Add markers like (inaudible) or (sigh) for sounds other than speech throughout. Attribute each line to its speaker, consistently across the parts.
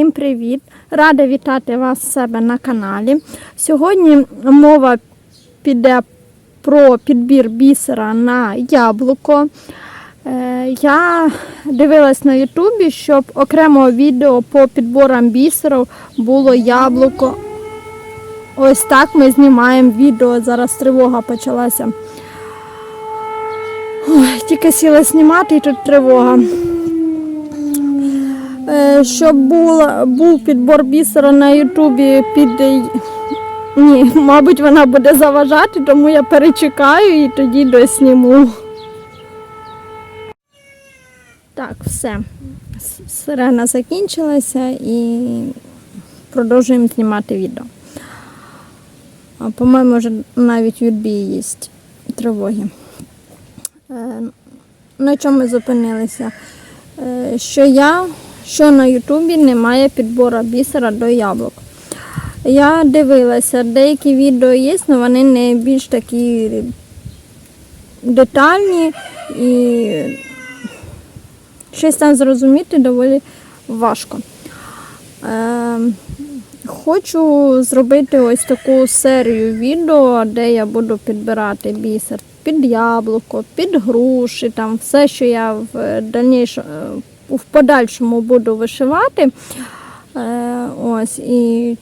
Speaker 1: Всім привіт! Рада вітати вас в себе на каналі. Сьогодні мова піде про підбір бісера на яблуко. Е, Я дивилась на Ютубі, щоб окремо відео по підборам бісерів було яблуко. Ось так ми знімаємо відео. Зараз тривога почалася. Ой, тільки сіла знімати і тут тривога. Е, Щоб була, був підбор бісера на Ютубі під. Ні, (laughs) мабуть, вона буде заважати, тому я перечекаю і тоді досніму. Так, все. Сирена закінчилася і продовжуємо знімати відео. По-моєму, вже навіть відбій є тривоги. Е, на чому ми зупинилися? Е, що я, що на Ютубі немає підбору бісера до яблук. Я дивилася, деякі відео є, але вони не більш такі детальні і щось там зрозуміти доволі важко. Е, хочу зробити ось таку серію відео, де я буду підбирати бісер під яблуко, під груші, там все, що я в дальнішому, в подальшому буду вишивати. Е, ось і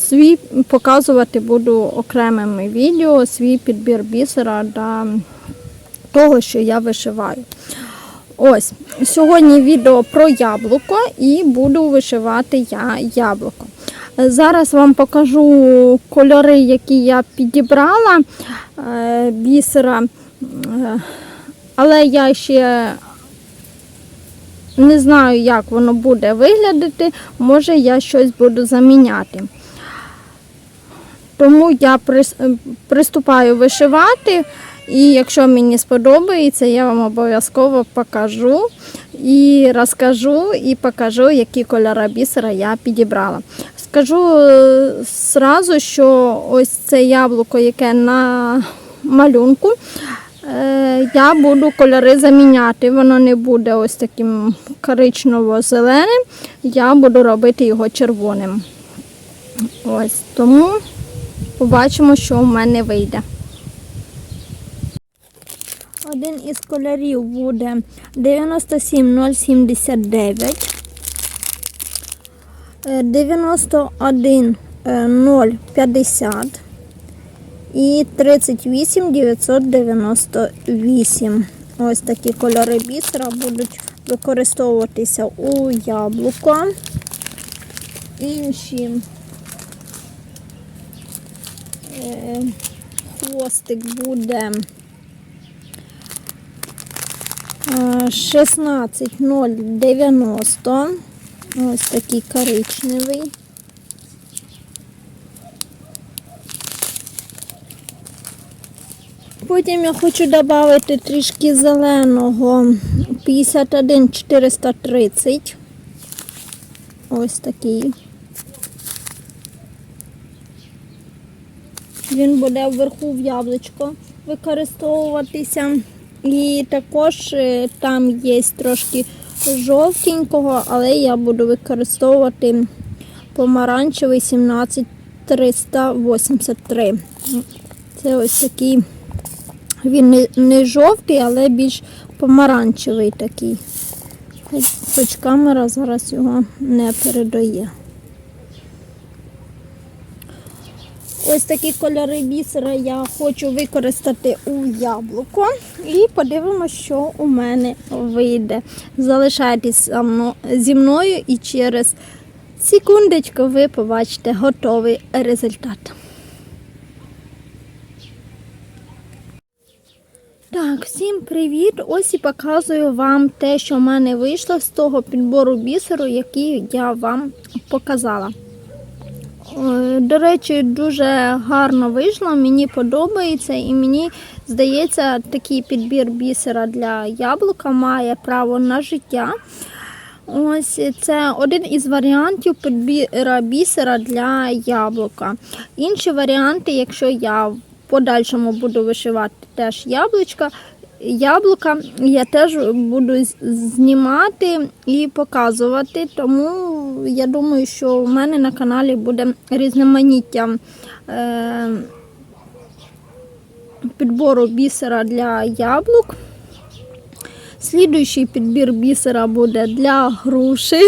Speaker 1: свій показувати буду окремими відео, свій підбір бісера до того, що я вишиваю. Ось, сьогодні відео про яблуко і буду вишивати я яблуко. Зараз вам покажу кольори, які я підібрала е, бісера, Е, але я ще не знаю, як воно буде виглядати. Може, я щось буду заміняти. Тому я приступаю вишивати, і якщо мені сподобається, я вам обов'язково покажу і розкажу і покажу, які кольори бісера я підібрала. Скажу е, зразу, що ось це яблуко, яке на малюнку, е, я буду кольори заміняти. Воно не буде ось таким коричнево-зеленим, я буду робити його червоним. Ось тому побачимо, що в мене вийде. Один із кольорів буде 97079, е, 91050 і 38998. Ось такі кольори бісера будуть використовуватися у яблуко. Інші е, хвостик буде е, 16090. Ось такий коричневий. Потім я хочу додати трішки зеленого 51430. Ось такий. Він буде вверху в яблучко використовуватися. І також е, там є трошки жовтенького, але я буду використовувати помаранчевий 17383. Це ось такий, він не, не жовтий, але більш помаранчевий такий. Хоч- камера зараз його не передає. Ось такі кольори бісера я хочу використати у яблуко. І подивимося, що у мене вийде. Залишайтесь зі мною і через секундочку ви побачите готовий результат. Так, всім привіт! Ось і показую вам те, що в мене вийшло з того підбору бісеру, який я вам показала. Е, До речі, дуже гарно вийшло, мені подобається і мені здається, такий підбір бісера для яблука має право на життя. Ось це один із варіантів підбіра бісера для яблука. Інші варіанти, якщо я подальшому буду вишивати теж яблучка, яблука я теж буду знімати і показувати. Тому я думаю, що у мене на каналі буде різноманіття е, підбору бісера для яблук. Слідуючий підбір бісера буде для груші.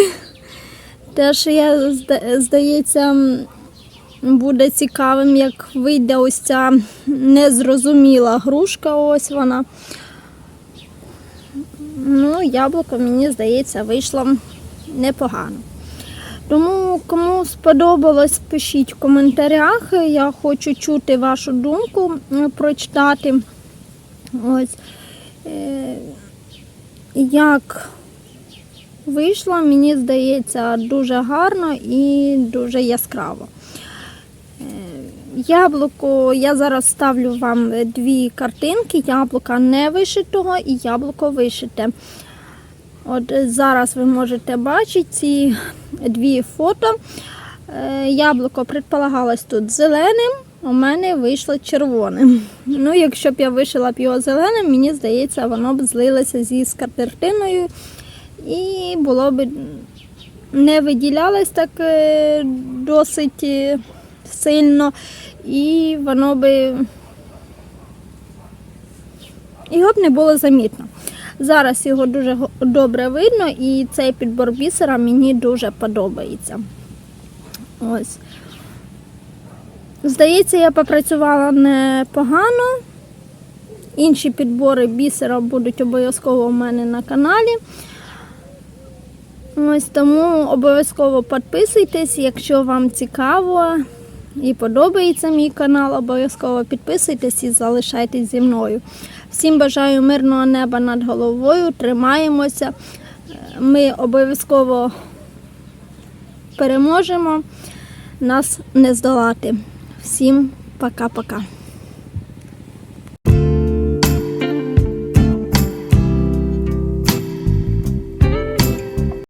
Speaker 1: Теж я здається, буде цікавим, як вийде ось ця незрозуміла грушка. Ось вона. Ну, яблуко, мені здається, вийшло непогано. Тому, кому сподобалось, пишіть в коментарях. Я хочу чути вашу думку, прочитати. Ось. Е, Як вийшло, мені здається, дуже гарно і дуже яскраво. Е, Яблуко, я зараз ставлю вам дві картинки: яблука не вишитого і яблуко вишите. От е, зараз ви можете бачити ці дві фото. Е, Яблуко предполагалось тут зеленим, у мене вийшло червоним. Ну, якщо б я вишила б його зеленим, мені здається, воно б злилося зі скатертиною і було б не виділялось так е, досить е, сильно, і воно би його б не було замітно. Зараз його дуже добре видно, і цей підбор бісера мені дуже подобається. Ось. Здається, я попрацювала непогано. Інші підбори бісера будуть обов'язково у мене на каналі. Ось тому обов'язково підписуйтесь, якщо вам цікаво і подобається мій канал, обов'язково підписуйтесь і залишайтесь зі мною. Всім бажаю мирного неба над головою, тримаємося. Ми обов'язково переможемо, нас не здолати. Всім пока-пока.